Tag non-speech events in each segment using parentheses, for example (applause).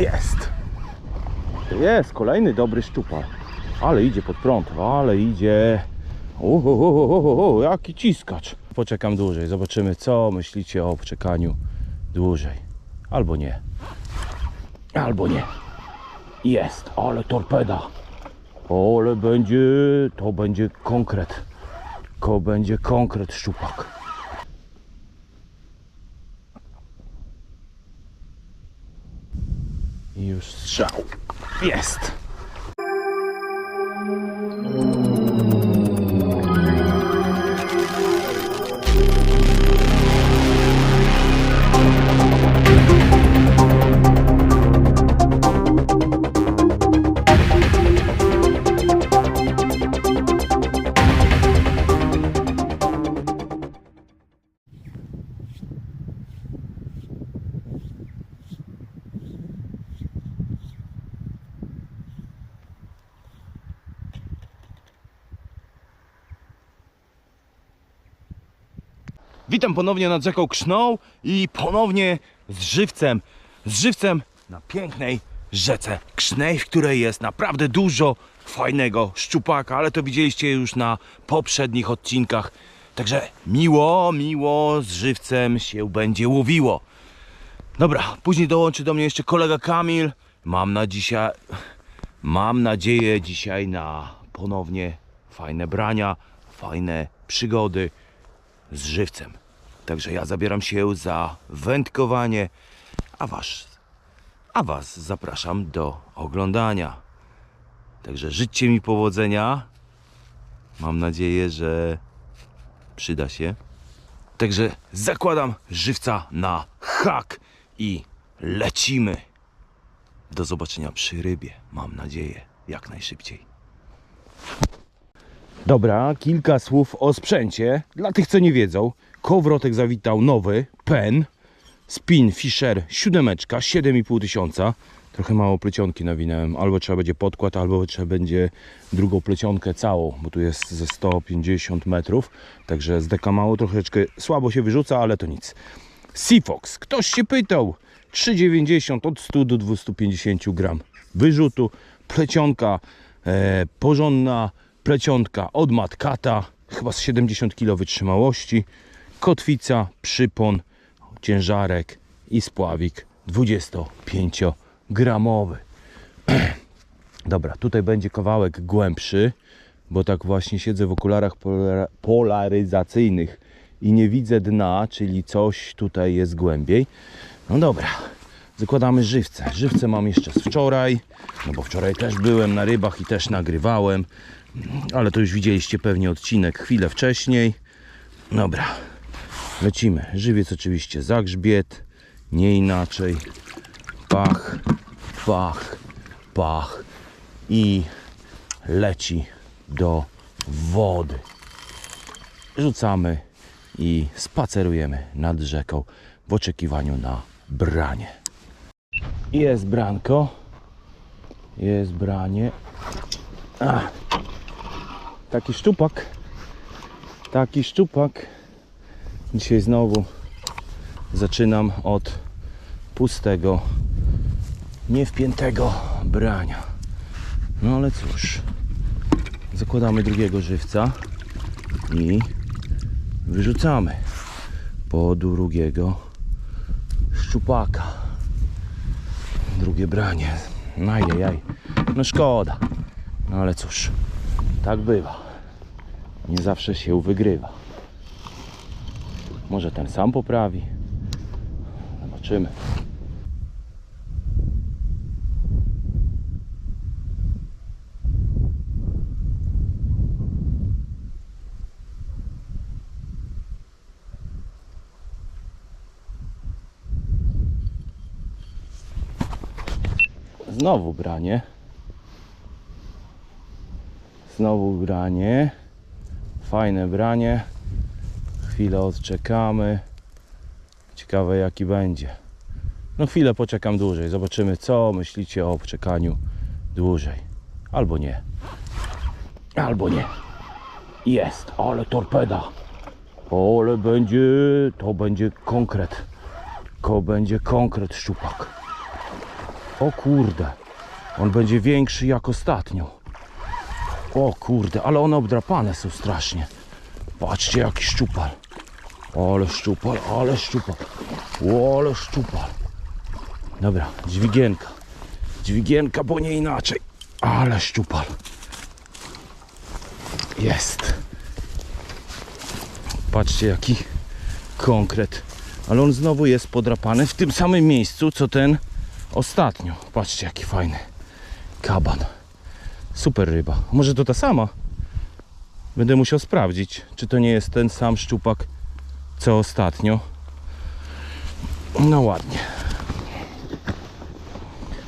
Jest. Jest, kolejny dobry szczupar. Ale idzie pod prąd, ale idzie. Uhuhuhuhu, jaki ciskacz. Poczekam dłużej, zobaczymy co myślicie o czekaniu dłużej. Albo nie. Albo nie. Jest, ale torpeda. Ale będzie, to będzie konkret. To będzie konkret szczupak. I już strzał. Jest. Witam ponownie nad rzeką Krzną i ponownie z żywcem. Z żywcem na pięknej rzece Krznej, w której jest naprawdę dużo fajnego szczupaka, ale to widzieliście już na poprzednich odcinkach. Także miło, miło z żywcem się będzie łowiło. Dobra, później dołączy do mnie jeszcze kolega Kamil. Mam na dzisiaj, mam nadzieję dzisiaj na ponownie fajne brania, fajne przygody z żywcem. Także ja zabieram się za wędkowanie, a was, a was zapraszam do oglądania. Także życzcie mi powodzenia. Mam nadzieję, że przyda się. Także zakładam żywca na hak i lecimy. Do zobaczenia przy rybie, mam nadzieję, jak najszybciej. Dobra, kilka słów o sprzęcie. Dla tych, co nie wiedzą, kołowrotek zawitał nowy, pen, spin Fisher 7, 7,5 tysiąca. Trochę mało plecionki nawinąłem. Albo trzeba będzie podkład, albo trzeba będzie drugą plecionkę całą, bo tu jest ze 150 metrów. Także z deka mało, troszeczkę słabo się wyrzuca, ale to nic. Seafox, ktoś się pytał. 3,90 od 100 do 250 gram wyrzutu. Plecionka e, porządna, plecionka od Matkata, chyba z 70 kg wytrzymałości. Kotwica, przypon, ciężarek i spławik 25-gramowy. (clears throat) Dobra, tutaj będzie kawałek głębszy, bo tak właśnie siedzę w okularach polaryzacyjnych i nie widzę dna, czyli coś tutaj jest głębiej. No dobra, zakładamy żywce. Żywce mam jeszcze z wczoraj, no bo wczoraj też byłem na rybach i też nagrywałem, ale to już widzieliście pewnie odcinek chwilę wcześniej. Dobra, lecimy. Żywiec oczywiście za grzbiet, nie inaczej. Pach, pach, pach i leci do wody. Rzucamy i spacerujemy nad rzeką w oczekiwaniu na branie. Jest branko. Jest branie. A, taki szczupak. Taki szczupak. Dzisiaj znowu zaczynam od pustego, niewpiętego brania. No ale cóż, zakładamy drugiego żywca i wyrzucamy po drugiego szczupaka. Drugie branie. Najjajaj. No szkoda. No ale cóż, tak bywa. Nie zawsze się wygrywa. Może ten sam poprawi. Zobaczymy. Znowu branie. Znowu branie. Fajne branie. Chwilę odczekamy. Ciekawe jaki będzie. No chwilę poczekam dłużej. Zobaczymy co myślicie o czekaniu dłużej. Albo nie. Albo nie. Jest, ale torpeda. Ale będzie, to będzie konkret. To będzie konkret szczupak. O kurde. On będzie większy jak ostatnio. O kurde, ale one obdrapane są strasznie. Patrzcie jaki szczupal. Ale szczupal, ale szczupal. Ale szczupal. Dobra, dźwigienka. Dźwigienka, bo nie inaczej. Ale szczupal. Jest. Patrzcie jaki konkret. Ale on znowu jest podrapany w tym samym miejscu, co ten ostatnio. Patrzcie jaki fajny. Kaban. Super ryba. Może to ta sama? Będę musiał sprawdzić, czy to nie jest ten sam szczupak, co ostatnio. No ładnie.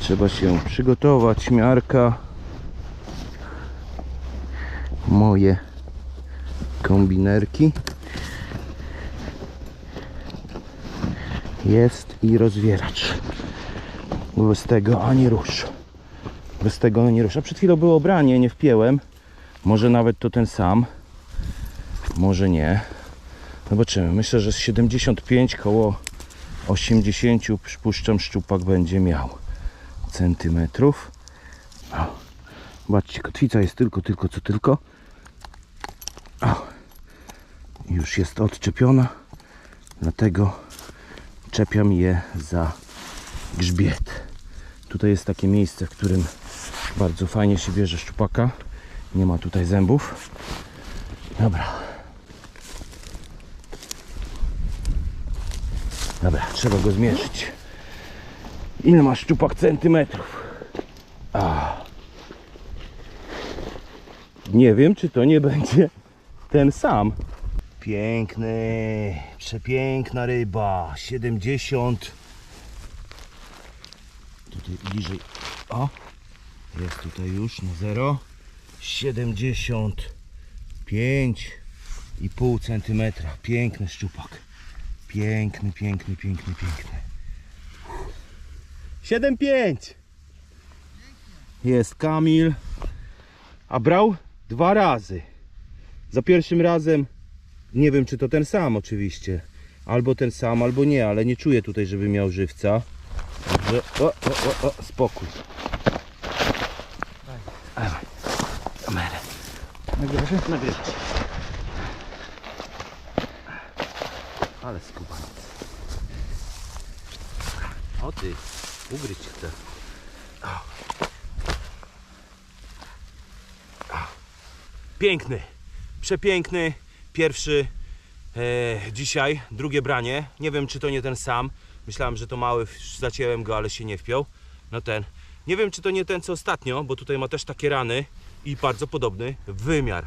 Trzeba się przygotować. Miarka. Moje kombinerki. Jest i rozwieracz. Bez tego ani rusz. Bez tego nie rusz. A przed chwilą było branie, nie wpięłem. Może nawet to ten sam. Może nie. Zobaczymy. Myślę, że z 75 koło 80 przypuszczam szczupak będzie miał centymetrów. O. Zobaczcie, kotwica jest tylko, tylko, co tylko. O. Już jest odczepiona. Dlatego czepiam je za grzbiet. Tutaj jest takie miejsce, w którym bardzo fajnie się bierze szczupaka. Nie ma tutaj zębów. Dobra. Dobra, trzeba go zmierzyć. Ile ma szczupak centymetrów? A. Nie wiem, czy to nie będzie ten sam. Piękny, przepiękna ryba. 70. Tutaj bliżej. O, jest tutaj już na zero. 75,5 centymetra. Piękny szczupak. Piękny, piękny, piękny, piękny. 7,5. Jest Kamil. A brał dwa razy. Za pierwszym razem nie wiem czy to ten sam oczywiście. Albo ten sam, albo nie, ale nie czuję tutaj, żeby miał żywca. Także o, o, o, o, spokój. Dawaj. Kamerę. Nagrywa się? Nagrywać. Ale skubaniec. O ty, ugryźć. O. Piękny, przepiękny, pierwszy e, dzisiaj, drugie branie. Nie wiem czy to nie ten sam. Myślałem, że to mały, zacięłem go, ale się nie wpiął. No ten. Nie wiem czy to nie ten co ostatnio, bo tutaj ma też takie rany i bardzo podobny wymiar.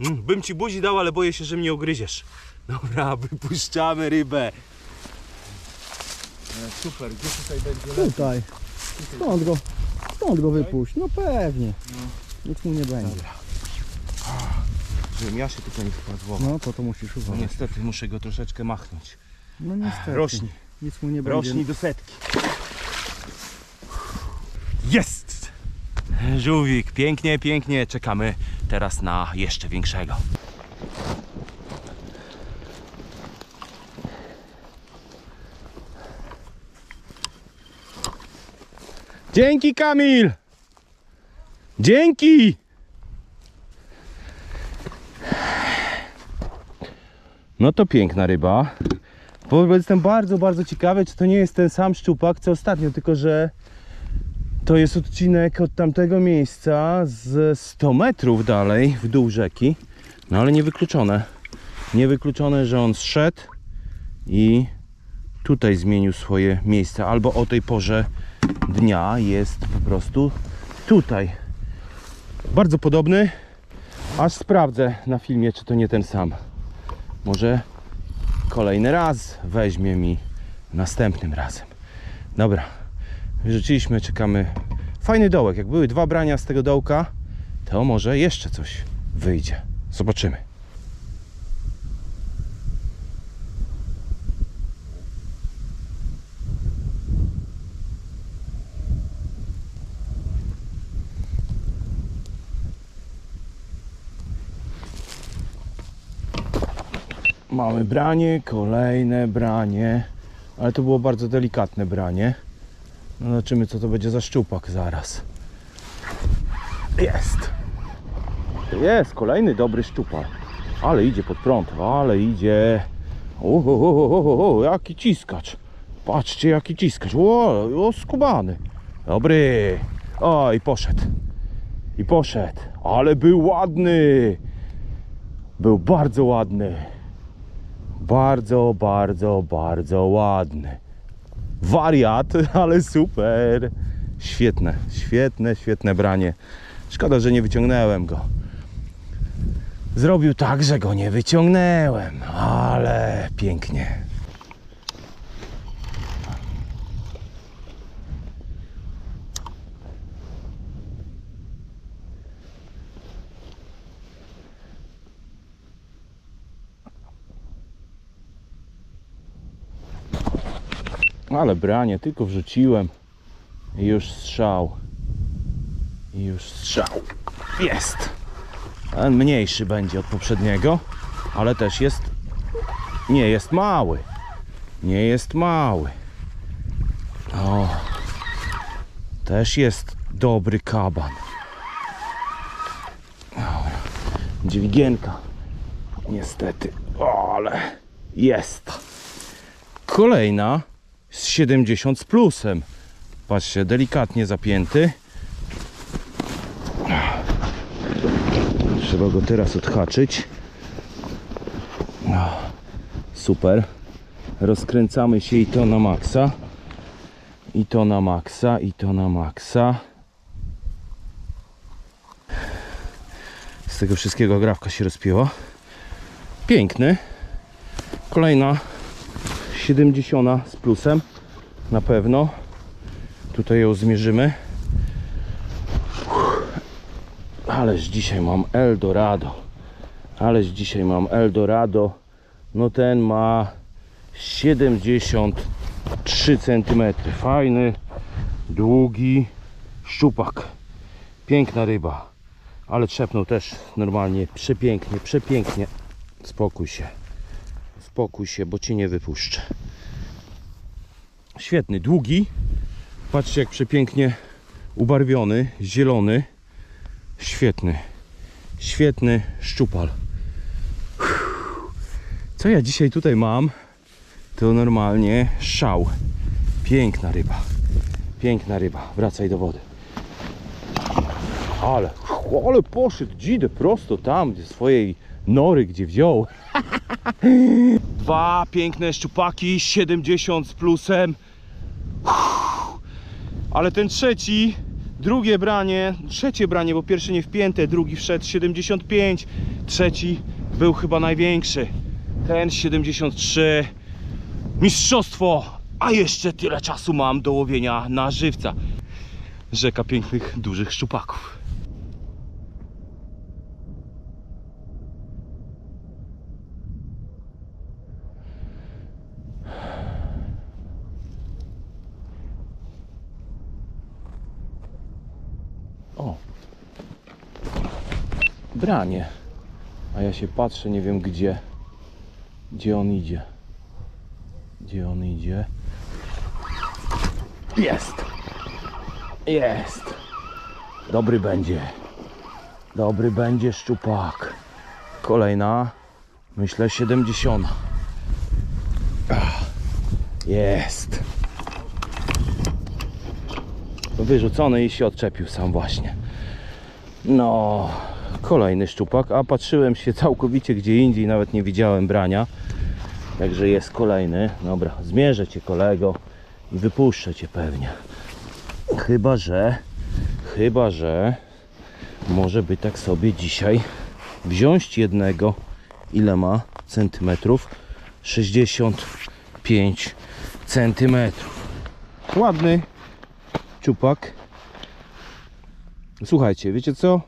Mm, Bym ci buzi dał, ale boję się, że mnie ugryziesz. Dobra, (laughs) wypuszczamy rybę. E, Super, gdzie tutaj będzie Tutaj. Stąd go, stąd go wypuść. No pewnie. Nic mu nie będzie. Żebym ja się tutaj nie wpadł. No to to musisz No uważać. niestety muszę go troszeczkę machnąć. No niestety. Rośnij, Nic mu nie będzie. rośnij do setki. Jest! Żółwik, pięknie, pięknie. Czekamy teraz na jeszcze większego. Dzięki Kamil! Dzięki! No to piękna ryba. Bo jestem bardzo, bardzo ciekawy, czy to nie jest ten sam szczupak, co ostatnio, tylko że to jest odcinek od tamtego miejsca z 100 metrów dalej w dół rzeki. No ale niewykluczone. Niewykluczone, że on zszedł i tutaj zmienił swoje miejsce. Albo o tej porze dnia jest po prostu tutaj. Bardzo podobny. Aż sprawdzę na filmie, czy to nie ten sam. Może kolejny raz weźmie mi następnym razem. Dobra, wyrzuciliśmy, czekamy. Fajny dołek. Jak były dwa brania z tego dołka, to może jeszcze coś wyjdzie. Zobaczymy. Mamy branie, kolejne branie, ale to było bardzo delikatne branie. Zobaczymy co to będzie za szczupak zaraz. Jest. Jest, kolejny dobry szczupal. Ale idzie pod prąd, ale idzie. O, jaki ciskacz. Patrzcie jaki ciskacz. O, o skubany. Dobry. O, i poszedł. I poszedł. Ale był ładny. Był bardzo ładny. Bardzo, bardzo, bardzo ładny. Wariat, (laughs) ale super. Świetne, świetne, świetne branie. Szkoda, że nie wyciągnąłem go. Zrobił tak, że go nie wyciągnąłem, ale pięknie. Ale branie, tylko wrzuciłem i już strzał. I już strzał. Jest. Ten mniejszy będzie od poprzedniego, ale też jest. Nie jest mały. Nie jest mały. O. Też jest dobry kaban. Dobra. Dźwigienka. Niestety. O, ale jest. Kolejna z 70 z plusem. Patrzcie, delikatnie zapięty. Trzeba go teraz odhaczyć. No, Super. Rozkręcamy się i to na maksa. I to na maksa, i to na maksa. Z tego wszystkiego grawka się rozpięła. Piękny. Kolejna 70 z plusem. Na pewno. Tutaj ją zmierzymy. Ależ dzisiaj mam Eldorado. Ależ dzisiaj mam Eldorado. No ten ma 73 cm. Fajny, długi szczupak. Piękna ryba. Ale trzepnął też normalnie. Przepięknie, przepięknie. Spokój się. Spokój się, bo cię nie wypuszczę. Świetny, długi. Patrzcie jak przepięknie ubarwiony, zielony. Świetny, świetny szczupal. Co ja dzisiaj tutaj mam? To normalnie szał. Piękna ryba. Piękna ryba. Wracaj do wody. Ale, ale poszedł dzidę prosto tam, gdzie swojej nory, gdzie wziął. (laughs) Dwa piękne szczupaki, 70 z plusem. Ale ten trzeci, drugie branie, trzecie branie, bo pierwsze nie wpięte, drugi wszedł 75, trzeci był chyba największy. Ten 73. Mistrzostwo! A jeszcze tyle czasu mam do łowienia na żywca. Rzeka pięknych, dużych szczupaków. Branie. A ja się patrzę, nie wiem gdzie. Gdzie on idzie? Gdzie on idzie? Jest. Jest. Dobry będzie. Dobry będzie szczupak. Kolejna. Myślę 70. Ach, Jest. Wyrzucony i się odczepił sam właśnie. No, kolejny szczupak, a patrzyłem się całkowicie gdzie indziej, nawet nie widziałem brania. Także jest kolejny. Dobra, zmierzę cię kolego i wypuszczę cię pewnie. Chyba, że, chyba, że może by tak sobie dzisiaj wziąć jednego. Ile ma centymetrów? 65 centymetrów. Ładny czupak. Słuchajcie, wiecie co?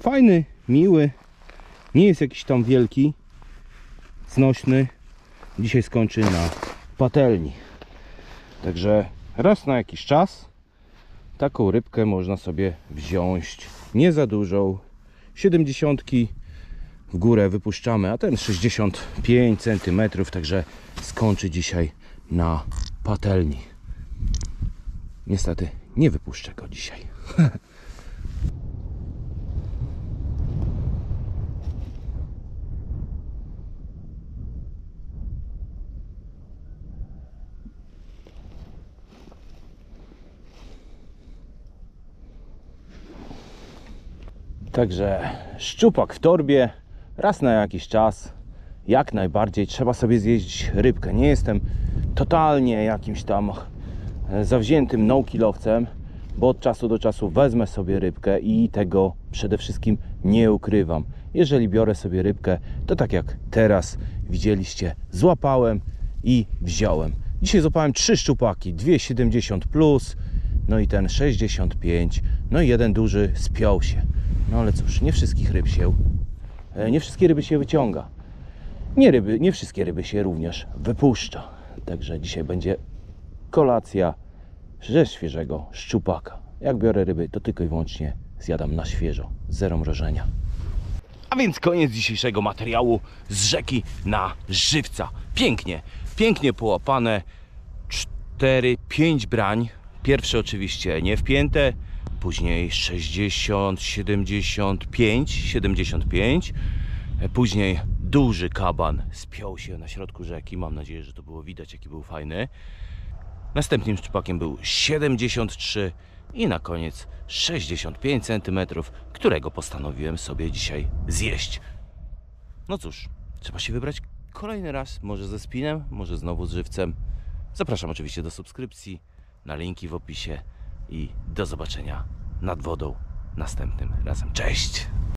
Fajny, miły. Nie jest jakiś tam wielki, znośny. Dzisiaj skończy na patelni. Także raz na jakiś czas taką rybkę można sobie wziąć. Nie za dużą. 70 w górę wypuszczamy, a ten 65 cm, także skończy dzisiaj na patelni. niestety nie wypuszczę go dzisiaj. (laughs) Także szczupak w torbie, raz na jakiś czas, jak najbardziej trzeba sobie zjeść rybkę. Nie jestem totalnie jakimś tam e, zawziętym no-killowcem, bo od czasu do czasu wezmę sobie rybkę i tego przede wszystkim nie ukrywam. Jeżeli biorę sobie rybkę, to tak jak teraz widzieliście, złapałem i wziąłem. Dzisiaj złapałem trzy szczupaki, dwie 70 plus, no i ten 65, no i jeden duży spiął się. No ale cóż, nie wszystkich ryb się, e, nie wszystkie ryby się wyciąga. Nie, ryby, nie wszystkie ryby się również wypuszcza. Także dzisiaj będzie kolacja ze świeżego szczupaka. Jak biorę ryby, to tylko i wyłącznie zjadam na świeżo, zero mrożenia. A więc koniec dzisiejszego materiału z rzeki na żywca. Pięknie, pięknie połapane. 4-5 brań. Pierwsze oczywiście nie wpięte, później 60, 75, 75. E, Później duży kaban spiął się na środku rzeki. Mam nadzieję, że to było widać, jaki był fajny. Następnym szczupakiem był 73 i na koniec 65 cm, którego postanowiłem sobie dzisiaj zjeść. No cóż, trzeba się wybrać kolejny raz, może ze spinem, może znowu z żywcem. Zapraszam oczywiście do subskrypcji, na linki w opisie i do zobaczenia nad wodą następnym razem. Cześć!